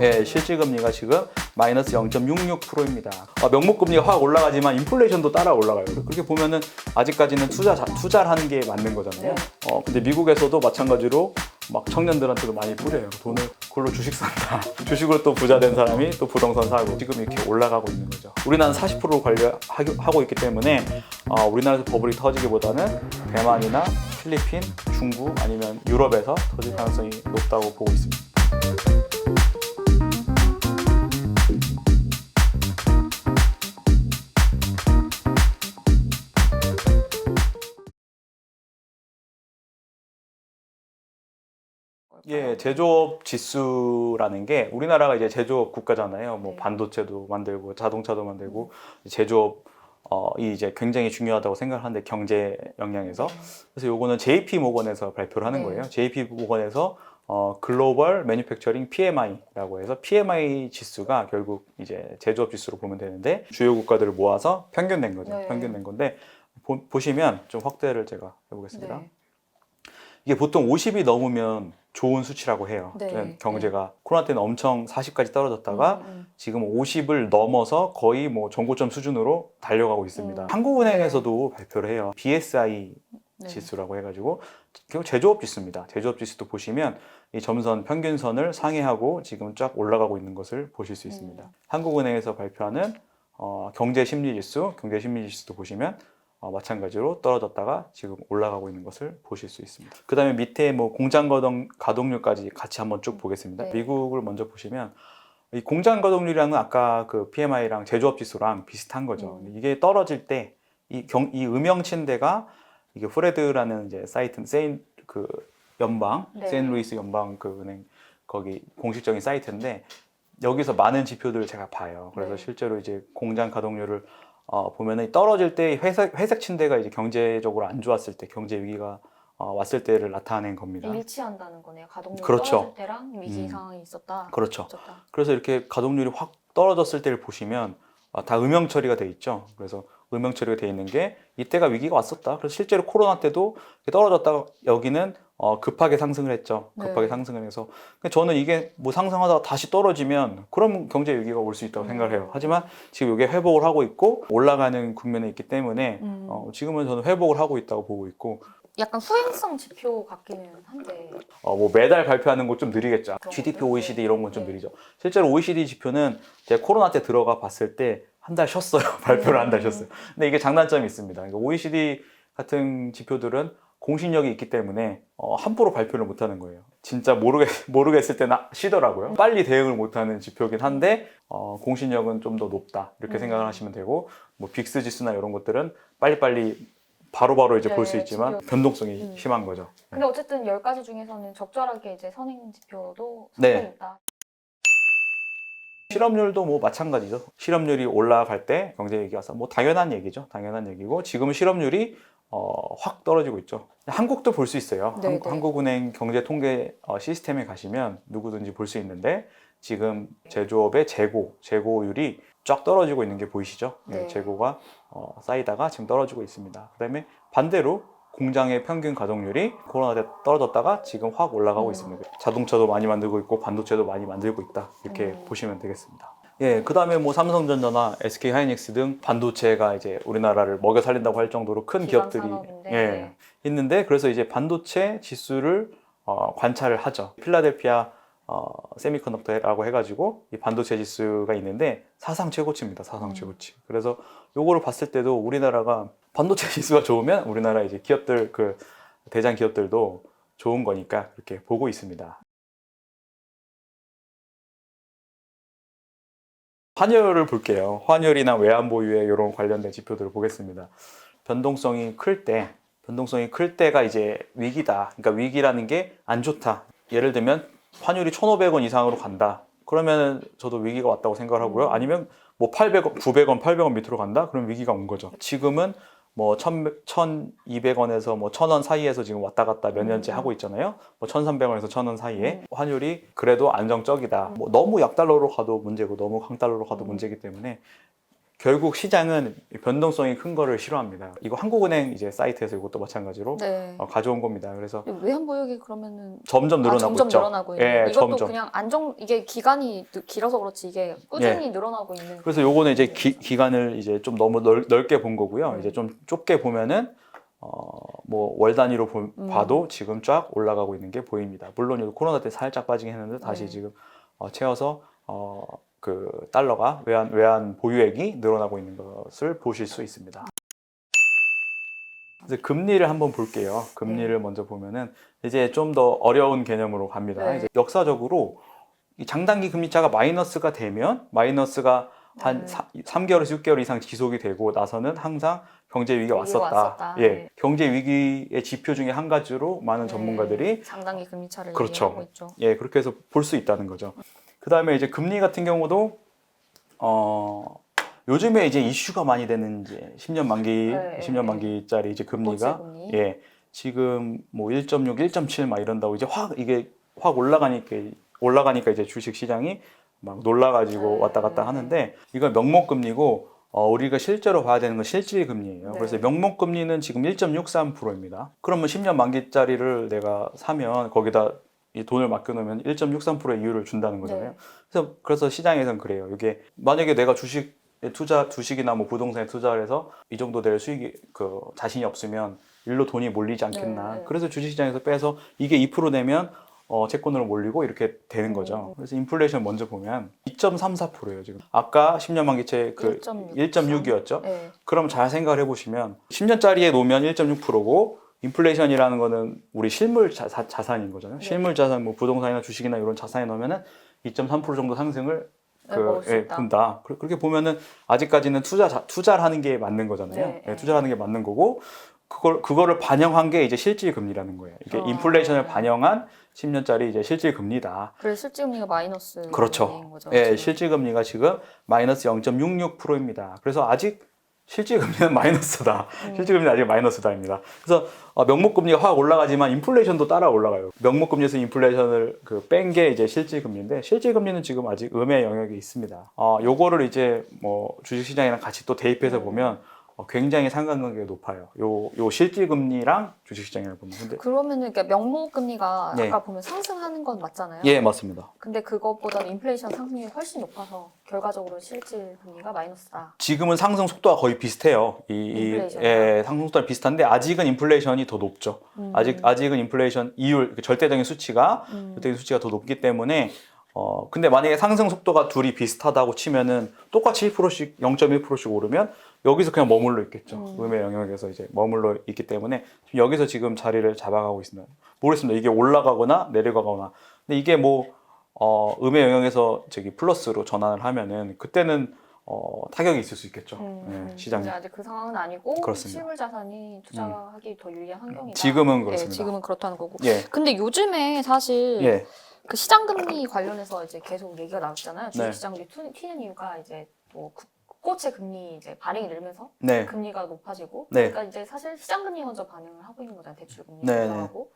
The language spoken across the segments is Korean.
예, 실질금리가 지금 마이너스 0.66%입니다. 어, 명목금리가 확 올라가지만 인플레이션도 따라 올라가요. 그렇게 보면은 아직까지는 투자 자- 투자를 하는 게 맞는 거잖아요. 어, 근데 미국에서도 마찬가지로 막 청년들한테도 많이 뿌려요. 돈을 그걸로 주식 산다. 주식으로 또 부자 된 사람이 또 부동산 사고 지금 이렇게 올라가고 있는 거죠. 우리나라는 40%로 관리하고 있기 때문에 어, 우리나라에서 버블이 터지기보다는 대만이나 필리핀, 중국 아니면 유럽에서 터질 가능성이 높다고 보고 있습니다. 예, 제조업 지수라는 게 우리나라가 이제 제조업 국가잖아요. 뭐 네. 반도체도 만들고 자동차도 만들고 제조업 어, 이 이제 굉장히 중요하다고 생각하는데 경제 영향에서 그래서 요거는 JP 모건에서 발표를 하는 네. 거예요. JP 모건에서 어, 글로벌 매니팩처링 PMI라고 해서 PMI 지수가 결국 이제 제조업 지수로 보면 되는데 주요 국가들을 모아서 평균 낸 거죠. 네. 평균 낸 건데 보, 보시면 좀 확대를 제가 해보겠습니다. 네. 이게 보통 50이 넘으면 좋은 수치라고 해요. 네. 경제가 코로나 때는 엄청 40까지 떨어졌다가 음, 음. 지금 50을 넘어서 거의 뭐 전고점 수준으로 달려가고 있습니다. 음. 한국은행에서도 발표를 해요. BSI 네. 지수라고 해가지고 결국 제조업 지수입니다. 제조업 지수도 보시면 이 점선 평균선을 상회하고 지금 쫙 올라가고 있는 것을 보실 수 있습니다. 음. 한국은행에서 발표하는 어, 경제 심리 지수, 경제 심리 지수도 보시면 어, 마찬가지로 떨어졌다가 지금 올라가고 있는 것을 보실 수 있습니다. 그 다음에 밑에 뭐 공장 가동, 가동률까지 같이 한번 쭉 보겠습니다. 네. 미국을 먼저 보시면 이 공장 가동률이랑은 아까 그 PMI랑 제조업 지수랑 비슷한 거죠. 음. 이게 떨어질 때이 경, 이 음영친대가 이게 프레드라는 이제 사이트, 세인 그 연방, 네. 세인루이스 연방 그 은행 거기 공식적인 사이트인데 여기서 많은 지표들을 제가 봐요. 그래서 네. 실제로 이제 공장 가동률을 어, 보면은 떨어질 때 회색, 회색 침대가 이제 경제적으로 안 좋았을 때 경제 위기가 어, 왔을 때를 나타낸 겁니다. 일치한다는 거네요. 가동률 그렇죠. 떨어질 때랑 위기 음. 상황이 있었다. 그렇죠. 있었다. 그래서 이렇게 가동률이 확 떨어졌을 때를 보시면 아, 다 음영 처리가 돼 있죠. 그래서 음영 처리가 돼 있는 게 이때가 위기가 왔었다. 그래서 실제로 코로나 때도 떨어졌다가 여기는 어, 급하게 상승을 했죠. 급하게 네. 상승을 해서 저는 이게 뭐 상승하다가 다시 떨어지면 그럼 경제 위기가 올 수 있다고 음. 생각을 해요. 하지만 지금 이게 회복을 하고 있고 올라가는 국면에 있기 때문에 음. 어, 지금은 저는 회복을 하고 있다고 보고 있고 약간 수행성 지표 같기는 한데 어, 뭐 매달 발표하는 거좀 느리겠죠. GDP. OECD 이런 건좀 네. 느리죠. 실제로 OECD 지표는 제가 코로나 때 들어가 봤을 때 한 달 쉬었어요. 발표를 한달 음. 쉬었어요. 근데 이게 장단점이 있습니다. 그러니까 OECD 같은 지표들은 공신력이 있기 때문에 어, 함부로 발표를 못 하는 거예요. 진짜 모르겠, 모르겠을 때는 쉬더라고요. 빨리 대응을 못 하는 지표긴 한데 어, 공신력은 좀 더 높다. 이렇게 음. 생각을 하시면 되고 뭐 빅스 지수나 이런 것들은 빨리빨리 바로바로 이제 볼수 네, 있지만 지표. 변동성이 음. 심한 거죠. 근데 어쨌든 10가지 중에서는 적절하게 이제 선행 지표도 네. 상당히 있다. 실업률도 뭐 마찬가지죠. 실업률이 올라갈 때 경제 얘기 와서 뭐 당연한 얘기죠. 당연한 얘기고 지금은 실업률이 어, 확 떨어지고 있죠. 한국도 볼 수 있어요. 네, 한, 네. 한국은행 경제 통계 어, 시스템에 가시면 누구든지 볼 수 있는데 지금 제조업의 재고, 재고율이 쫙 떨어지고 있는 게 보이시죠? 예, 네. 재고가 어, 쌓이다가 지금 떨어지고 있습니다. 그다음에 반대로 공장의 평균 가동률이 코로나 때 떨어졌다가 지금 확 올라가고 음. 있습니다. 자동차도 많이 만들고 있고 반도체도 많이 만들고 있다. 이렇게 음. 보시면 되겠습니다. 예, 그 다음에 뭐 삼성전자나 SK 하이닉스 등 반도체가 이제 우리나라를 먹여 살린다고 할 정도로 큰 기업들이 산업인데. 예, 있는데 그래서 이제 반도체 지수를 어, 관찰을 하죠. 필라델피아 어, 세미컨덕터라고 해가지고 이 반도체 지수가 있는데 사상 최고치입니다. 사상 음. 최고치. 그래서 요거를 봤을 때도 우리나라가 반도체 지수가 좋으면 우리나라 이제 기업들 그 대장 기업들도 좋은 거니까 이렇게 보고 있습니다. 환율을 볼게요. 환율이나 외환 보유에 이런 관련된 지표들을 보겠습니다. 변동성이 클 때, 변동성이 클 때가 이제 위기다. 그러니까 위기라는 게 안 좋다. 예를 들면 환율이 1,500원 이상으로 간다. 그러면 저도 위기가 왔다고 생각을 하고요. 음. 아니면 뭐 800원, 900원, 800원 밑으로 간다? 그럼 위기가 온 거죠. 지금은 뭐 1,200원에서 뭐 1,000원 사이에서 지금 왔다 갔다 몇 년째 음. 하고 있잖아요. 뭐 1,300원에서 1,000원 사이에 환율이 그래도 안정적이다. 뭐 너무 약달러로 가도 문제고 너무 강달러로 가도 음. 문제이기 때문에 결국 시장은 변동성이 큰 거를 싫어합니다. 이거 한국은행 이제 사이트에서 이것도 마찬가지로 네. 어, 가져온 겁니다. 그래서 외환보유액이 그러면은 점점 아, 늘어나고 점점 있죠. 늘어나고 있는 예, 이것도 점점. 그냥 안정 이게 기간이 느- 길어서 그렇지 이게 꾸준히 늘어나고 있는 그래서 요거는 이제 기, 기간을 이제 좀 너무 넓, 넓게 본 거고요. 음. 이제 좀 좁게 보면은 어, 뭐월 단위로 보- 음. 봐도 지금 쫙 올라가고 있는 게 보입니다. 물론 요 코로나 때 살짝 빠지긴 했는데 다시 네. 지금 어, 채워서 어, 그 달러가 외환 외환 보유액이 늘어나고 있는 것을 보실 수 있습니다. 이제 금리를 한번 볼게요. 금리를 먼저 보면은 이제 좀 더 어려운 개념으로 갑니다. 네. 이제 역사적으로 이 장단기 금리차가 마이너스가 되면 마이너스가 한 네. 사- 3개월에서 6개월 이상 지속이 되고 나서는 항상 경제 위기가 왔었다. 왔었다. 예, 네. 경제 위기의 지표 중에 한 가지로 많은 전문가들이 네, 장단기 금리차를 그렇죠. 얘기하고 있죠. 예, 그렇게 해서 볼 수 있다는 거죠. 그 다음에 이제 금리 같은 경우도, 어, 요즘에 이제 이슈가 많이 되는 이제 10년 만기, 네, 10년 네. 만기짜리 이제 금리가, 금리. 예, 지금 뭐 1.6, 1.7 막 이런다고 이제 확, 이게 확 올라가니까, 올라가니까 이제 주식 시장이 막 놀라가지고 네, 왔다 갔다 네. 하는데, 이건 명목 금리고, 어, 우리가 실제로 봐야 되는 건 실질 금리예요. 네. 그래서 명목 금리는 지금 1.63%입니다. 그러면 10년 만기짜리를 내가 사면 거기다 이 돈을 맡겨놓으면 1.63%의 이율을 준다는 거잖아요. 네. 그래서 그래서 시장에선 그래요. 이게 만약에 내가 주식에 투자 주식이나 뭐 부동산에 투자를 해서 이 정도 될 수익이 그 자신이 없으면 일로 돈이 몰리지 않겠나. 네, 네. 그래서 주식시장에서 빼서 이게 2% 내면 어, 채권으로 몰리고 이렇게 되는 거죠. 음. 그래서 인플레이션 먼저 보면 2.34%예요 지금. 아까 10년 만기채 그 1.6. 1.6이었죠. 네. 그럼 잘 생각을 해보시면 10년짜리에 놓으면 1.6%고 인플레이션이라는 거는 우리 실물 자, 산인 거잖아요. 네. 실물 자산, 뭐 부동산이나 주식이나 이런 자산에 넣으면은 2.3% 정도 상승을 네, 그, 예. 본다. 그- 그렇게 보면은 아직까지는 투자 자- 투자를 하는 게 맞는 거잖아요. 네, 예, 네. 투자하는 게 맞는 거고 그걸 그거를 반영한 게 이제 실질 금리라는 거예요. 이게 어. 인플레이션을 반영한 10년짜리 이제 실질 금리다. 그래서 실질 금리가 마이너스 그렇죠. 거죠. 예. 실질 금리가 지금 마이너스 0.66%입니다. 그래서 아직 실질 금리는 마이너스다. 음. 실질 금리는 아직 마이너스다입니다. 그래서 어, 명목 금리가 확 올라가지만 인플레이션도 따라 올라가요. 명목 금리에서 인플레이션을 그 뺀 게 이제 실질 금리인데 실질 금리는 지금 아직 음의 영역에 있습니다. 어, 요거를 이제 뭐 주식 시장이랑 같이 또 대입해서 음. 보면 어, 굉장히 상관관계가 높아요. 요, 요 실질 금리랑 주식 시장이랑 보면 근데 그러면은 그러니까 명목 금리가 네. 아까 보면 상승하는 건 맞잖아요. 예, 맞습니다. 근데 그것보다는 인플레이션 상승률이 훨씬 높아서 결과적으로 실질 금리가 마이너스다. 지금은 상승 속도가 거의 비슷해요. 이, 이 인플레이션이요? 예, 상승 속도가 비슷한데 아직은 인플레이션이 더 높죠. 음. 아직 아직은 인플레이션 이율 그 절대적인 수치가 음. 절대적인 수치가 더 높기 때문에 어 근데 만약에 상승 속도가 둘이 비슷하다고 치면은 똑같이 1%씩 0.1%씩 오르면 여기서 그냥 머물러 있겠죠. 음. 음의 영역에서 이제 머물러 있기 때문에 여기서 지금 자리를 잡아가고 있습니다. 모르겠습니다. 이게 올라가거나 내려가거나. 근데 이게 뭐 어, 음의 영역에서 저기 플러스로 전환을 하면은 그때는 어, 타격이 있을 수 있겠죠. 음, 예, 음. 시장에. 아직 그 상황은 아니고 그렇습니다. 음. 실물 자산이 투자하기 더 유리한 환경이다. 지금은 예, 그렇습니다. 지금은 그렇다는 거고. 예, 근데 요즘에 사실 예, 그 시장 금리 관련해서 이제 계속 얘기가 나왔잖아요. 네. 주식 시장이 튀- 튀는 이유가 이제 뭐 국- 국고채 금리 이제 발행이 늘면서 네, 금리가 높아지고 네. 그러니까 이제 사실 시장 금리 먼저 반응을 하고 있는 거잖아요. 대출 금리 네, 올라가고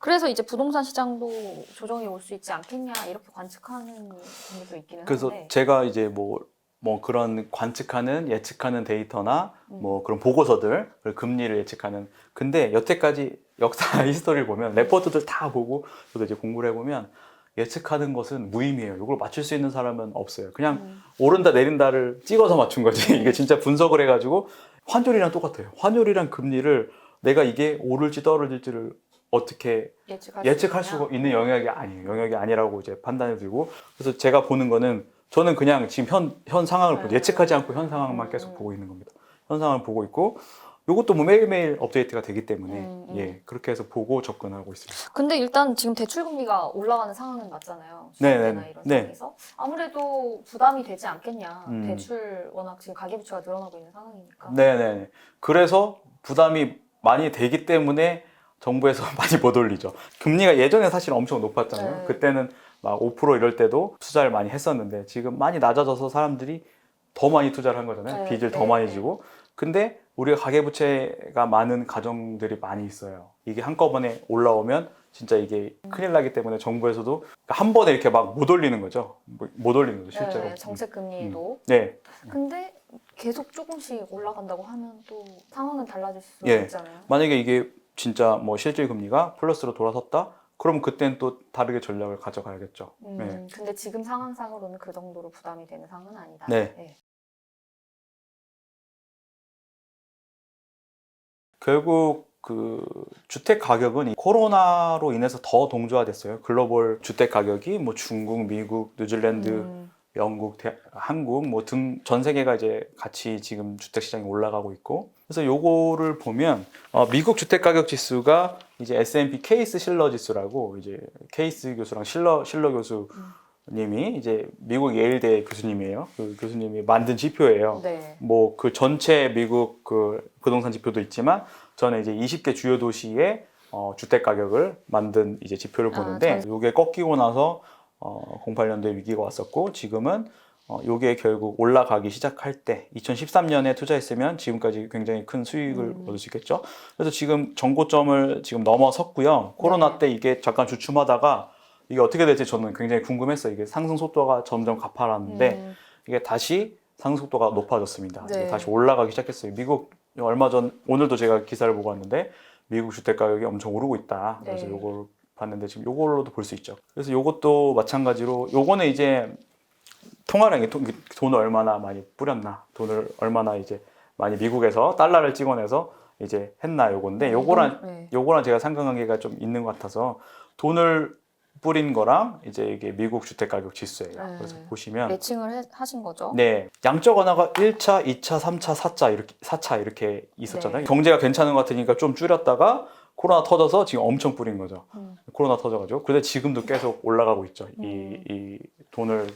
그래서 이제 부동산 시장도 조정이 올 수 있지 않겠냐 이렇게 관측하는 분들도 있기는 그래서 한데 제가 이제 뭐, 뭐 그런 관측하는 예측하는 데이터나 음. 뭐 그런 보고서들 금리를 예측하는 근데 여태까지 역사 히스토리를 보면 레포트들 다 보고 저도 이제 공부를 해보면 예측하는 것은 무의미해요. 이걸 맞출 수 있는 사람은 없어요. 그냥 음. 오른다 내린다를 찍어서 맞춘 거지. 이게 진짜 분석을 해가지고 환율이랑 똑같아요. 환율이랑 금리를 내가 이게 오를지 떨어질지를 어떻게 예측할, 예측할 수 있는 영역이 아니에요. 영역이 아니라고 이제 판단이 들고 그래서 제가 보는 거는 저는 그냥 지금 현, 현 상황을. 네. 예측하지 않고 현 상황만 음, 계속 음. 보고 있는 겁니다. 현 상황을 보고 있고 이것도 뭐 매일매일 업데이트가 되기 때문에 음, 음. 예 그렇게 해서 보고 접근하고 있습니다. 근데 일단 지금 대출 금리가 올라가는 상황은 맞잖아요. 네, 수학이나 네, 이런 네. 상황에서 아무래도 부담이 되지 않겠냐. 음. 대출 워낙 지금 가계부채가 늘어나고 있는 상황이니까. 네네. 그래서 부담이 많이 되기 때문에 정부에서 많이 못 올리죠. 금리가 예전에 사실 엄청 높았잖아요. 네. 그때는 막 5% 이럴 때도 투자를 많이 했었는데 지금 많이 낮아져서 사람들이 더 많이 투자를 한 거잖아요. 네, 빚을 더 네, 많이 네. 지고. 근데 우리가 가계부채가 많은 가정들이 많이 있어요. 이게 한꺼번에 올라오면 진짜 이게 큰일 나기 때문에 정부에서도 한 번에 이렇게 막 못 올리는 거죠. 뭐- 못 올리는 거죠, 실제로. 네, 정책 금리도. 네. 근데 계속 조금씩 올라간다고 하면 또 상황은 달라질 수 예. 있잖아요. 만약에 이게 진짜 뭐 실질 금리가 플러스로 돌아섰다? 그럼 그땐 또 다르게 전략을 가져가야겠죠. 음, 네. 근데 지금 상황상으로는 그 정도로 부담이 되는 상황은 아니다. 네. 결국 그 주택 가격은 이 코로나로 인해서 더 동조화됐어요. 글로벌 주택 가격이 뭐 중국, 미국, 뉴질랜드, 음, 영국, 대- 한국 뭐 등 전 세계가 이제 같이 지금 주택 시장이 올라가고 있고 그래서 요거를 보면 어, 미국 주택 가격 지수가 이제 S&P 케이스 실러 지수라고 이제 케이스 교수랑 실러 실러 교수님이 이제 미국 예일대 교수님이에요. 그 교수님이 만든 지표예요. 네. 뭐 그 전체 미국 그 부동산 지표도 있지만 저는 이제 20개 주요 도시의 어, 주택 가격을 만든 이제 지표를 아, 보는데 이게 꺾이고 나서 어, 08년도에 위기가 왔었고 지금은 어, 요게 결국 올라가기 시작할 때 2013년에 투자했으면 지금까지 굉장히 큰 수익을 음. 얻을 수 있겠죠. 그래서 지금 정고점을 지금 넘어섰고요. 코로나 네. 때 이게 잠깐 주춤하다가 이게 어떻게 될지 저는 굉장히 궁금했어요. 이게 상승 속도가 점점 가파랐는데 음, 이게 다시 상승 속도가 높아졌습니다. 네. 다시 올라가기 시작했어요. 미국 얼마 전 오늘도 제가 기사를 보고 왔는데 미국 주택 가격이 엄청 오르고 있다. 그래서 네. 요걸 봤는데 지금 요걸로도 볼 수 있죠. 그래서 요것도 마찬가지로 요거는 이제 통화량이 돈- 돈을 얼마나 많이 뿌렸나, 돈을 얼마나 이제 많이 미국에서 달러를 찍어내서 이제 했나 요건데 요거랑 네. 요거랑 제가 상관관계가 좀 있는 것 같아서 돈을 뿌린 거랑 이제 이게 미국 주택 가격 지수예요. 네. 그래서 보시면 매칭을 해- 하신 거죠? 네, 양적 완화가 1차, 2차, 3차, 4차 이렇게 4차 이렇게 있었잖아요. 네. 경제가 괜찮은 것 같으니까 좀 줄였다가 코로나 터져서 지금 엄청 뿌린 거죠. 음. 코로나 터져가지고. 근데 지금도 계속 올라가고 있죠. 이, 음. 이 돈을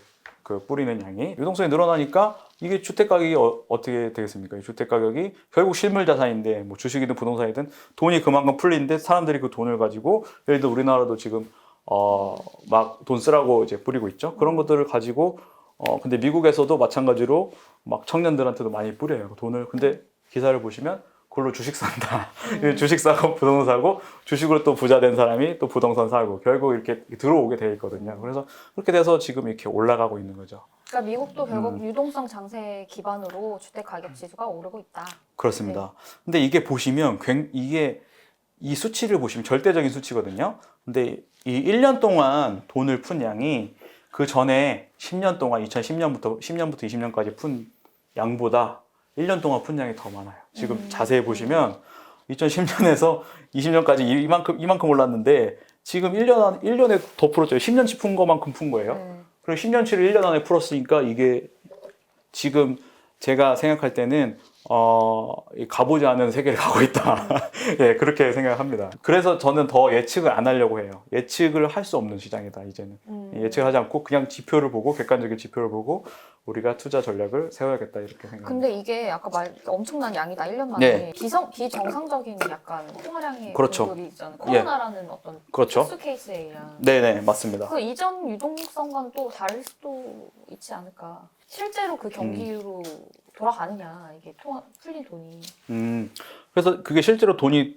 그 뿌리는 양이 유동성이 늘어나니까 이게 주택 가격이 어, 떻게 되겠습니까? 이 주택 가격이 결국 실물 자산인데 뭐 주식이든 부동산이든 돈이 그만큼 풀리는데 사람들이 그 돈을 가지고 예를 들어 우리나라도 지금 어 막 돈 쓰라고 이제 뿌리고 있죠. 그런 것들을 가지고 어 근데 미국에서도 마찬가지로 막 청년들한테도 많이 뿌려요 돈을. 근데 기사를 보시면 그걸로 주식 산다. 음. 주식 사고 부동산 사고 주식으로 또 부자 된 사람이 또 부동산 사고 결국 이렇게 들어오게 돼 있거든요. 그래서 그렇게 돼서 지금 이렇게 올라가고 있는 거죠. 그러니까 미국도 결국 음. 유동성 장세 기반으로 주택 가격 지수가 오르고 있다. 그렇습니다. 근데 이게 보시면 굉- 이게 이 수치를 보시면 절대적인 수치거든요. 근데 이 1년 동안 돈을 푼 양이 그 전에 10년 동안 2010년부터 10년부터 20년까지 푼 양보다 1년 동안 푼 양이 더 많아요. 지금 음. 자세히 보시면 2010년에서 20년까지 이만큼 이만큼 올랐는데 지금 1년 안 1년에 더 풀었죠. 10년치 푼 거만큼 푼 거예요. 네. 그리고 10년치를 1년 안에 풀었으니까 이게 지금 제가 생각할 때는 어, 이 가보지 않은 세계를 가고 있다. 예, 그렇게 생각합니다. 그래서 저는 더 예측을 안 하려고 해요. 예측을 할 수 없는 시장이다, 이제는. 음. 예측을 하지 않고 그냥 지표를 보고, 객관적인 지표를 보고 우리가 투자 전략을 세워야겠다, 이렇게 생각합니다. 근데 이게 아까 말 엄청난 양이다 1년 만에 네. 비성 비정상적인 약간 통화량의 그렇죠. 공급이 있잖아요. 코로나라는 어떤 그렇죠. 특수 케이스에 의한 네네, 맞습니다. 그 이전 유동성과는 또 다를 수도 있지 않을까. 실제로 그 경기로 돌아가느냐 이게 통화 풀린 돈이. 음, 그래서 그게 실제로 돈이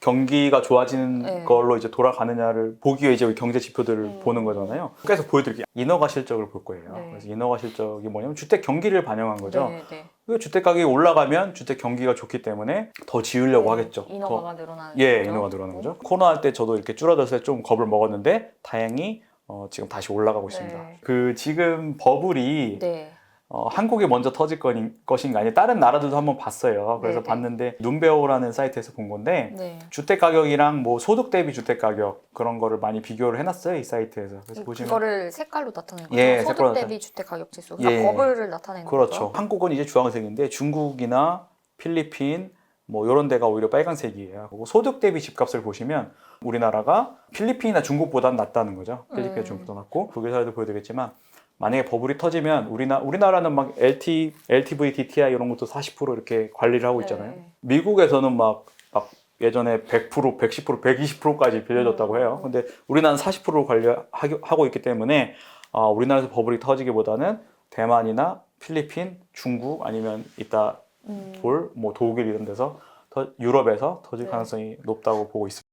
경기가 좋아지는 네. 걸로 이제 돌아가느냐를 보기 위해 이제 우리 경제 지표들을 음. 보는 거잖아요. 그래서 보여드릴게요. 인허가 실적을 볼 거예요. 네. 그래서 인허가 실적이 뭐냐면 주택 경기를 반영한 거죠. 네, 네. 그 주택 가격이 올라가면 주택 경기가 좋기 때문에 더 지으려고 하겠죠. 더- 인허가가 늘어나는. 예, 거죠. 인허가 늘어나는 거죠. 코로나 때 저도 이렇게 줄어들었을 때좀 겁을 먹었는데 다행히 어, 지금 다시 올라가고 있습니다. 네. 그 지금 버블이 네. 어, 한국에 먼저 터질 거니, 것인가 아니 다른 나라들도 한번 봤어요. 그래서 네, 네. 봤는데 눈베오라는 사이트에서 본 건데 네. 주택 가격이랑 뭐 소득 대비 주택 가격 그런 거를 많이 비교를 해놨어요 이 사이트에서. 그래서 보시면 그거를 색깔로 나타내는 거죠. 예, 소득 색깔로 대비 주택 가격 지수. 그러니까 예. 버블을 나타내는 그렇죠. 거죠. 한국은 이제 주황색인데 중국이나 필리핀 뭐 이런 데가 오히려 빨간색이에요. 그리고 소득 대비 집값을 보시면 우리나라가 필리핀이나 중국보다는 낫다는 거죠. 필리핀이나 음. 중국보다 낫고 독일 사례도 보여드리겠지만 만약에 버블이 터지면 우리나 우리나라는 막 LT, LTV, DTI 이런 것도 40% 이렇게 관리를 하고 있잖아요. 네. 미국에서는 막, 막 예전에 100%, 110%, 120%까지 빌려줬다고 음. 해요. 근데 우리나라는 40%를 관리하고 있기 때문에 아, 우리나라에서 버블이 터지기보다는 대만이나 필리핀, 중국 아니면 이따 음. 볼뭐 독일 이런 데서 더, 유럽에서 터질 네. 가능성이 높다고 보고 있습니다.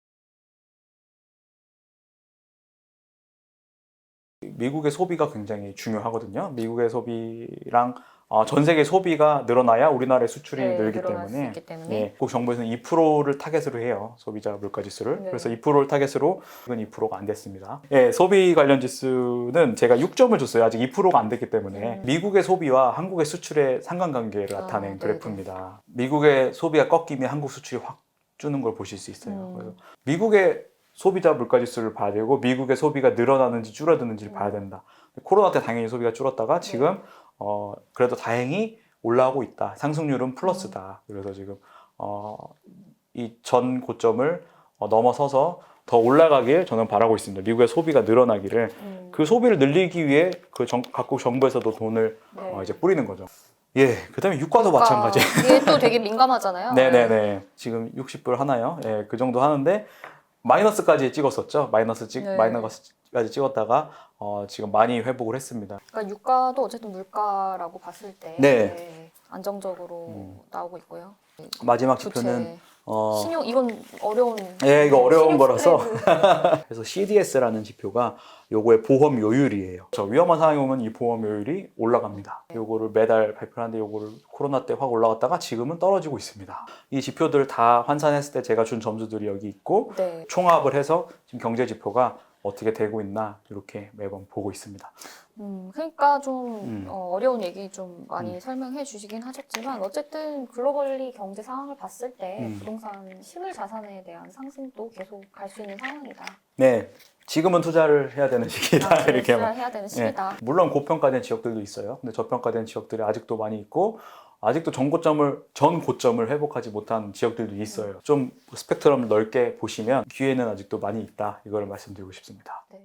미국의 소비가 굉장히 중요하거든요. 미국의 소비랑 어, 전 세계 소비가 늘어나야 우리나라의 수출이 네, 늘기 때문에 때문에 예, 꼭 정부에서는 2%를 타겟으로 해요. 소비자 물가 지수를. 네. 그래서 2%를 타겟으로 이건 2%가 안 됐습니다. 예, 소비 관련 지수는 제가 6점을 줬어요. 아직 2%가 안 됐기 때문에 음. 미국의 소비와 한국의 수출의 상관관계를 아, 나타낸 네네. 그래프입니다. 미국의 소비가 꺾이면 한국 수출이 확 주는 걸 보실 수 있어요. 음. 미국의 소비자 물가 지수를 봐야 되고 미국의 소비가 늘어나는지 줄어드는지를 봐야 음. 된다. 코로나 때 당연히 소비가 줄었다가 지금 어 그래도 다행히 올라오고 있다. 상승률은 플러스다. 그래서 지금 어이 전 고점을 어, 넘어서서 더 올라가길 저는 바라고 있습니다. 미국의 소비가 늘어나기를 음, 그 소비를 늘리기 위해 그 정, 각국 정부에서도 돈을 네. 어, 이제 뿌리는 거죠. 예, 그다음에 유가도 그러니까 마찬가지. 이게 또 되게 민감하잖아요. 네네네. 지금 60불 하나요? 예, 그 정도 하는데 마이너스까지 찍었었죠. 마이너스 찍 네. 마이너스까지 찍었다가 어, 지금 많이 회복을 했습니다. 그러니까 유가도 어쨌든 물가라고 봤을 때 네. 네, 안정적으로 음. 나오고 있고요. 마지막 부채, 지표는 어, 신용 이건 어려운. 예, 이거 어려운 거라서. 그래서 CDS라는 지표가 요거의 보험 요율이에요. 저 위험한 상황이 오면 이 보험 요율이 올라갑니다. 요거를 매달 발표하는데 요거를 코로나 때 확 올라갔다가 지금은 떨어지고 있습니다. 이 지표들 다 환산했을 때 제가 준 점수들이 여기 있고 네. 총합을 해서 지금 경제 지표가 어떻게 되고 있나 이렇게 매번 보고 있습니다. 음, 그러니까 좀 음. 어, 려운 얘기 좀 많이 음. 설명해 주시긴 하셨지만 어쨌든 글로벌리 경제 상황을 봤을 때 음. 부동산 실물 자산에 대한 상승도 계속 갈 수 있는 상황이다. 네, 지금은 투자를 해야 되는 시기다 아, 이렇게 투자를 해야 되는 시기다. 물론 고평가된 지역들도 있어요. 근데 저평가된 지역들이 아직도 많이 있고 아직도 전 고점을 전 고점을 회복하지 못한 지역들도 있어요. 좀 스펙트럼을 넓게 보시면 기회는 아직도 많이 있다. 이거를 말씀드리고 싶습니다. 네.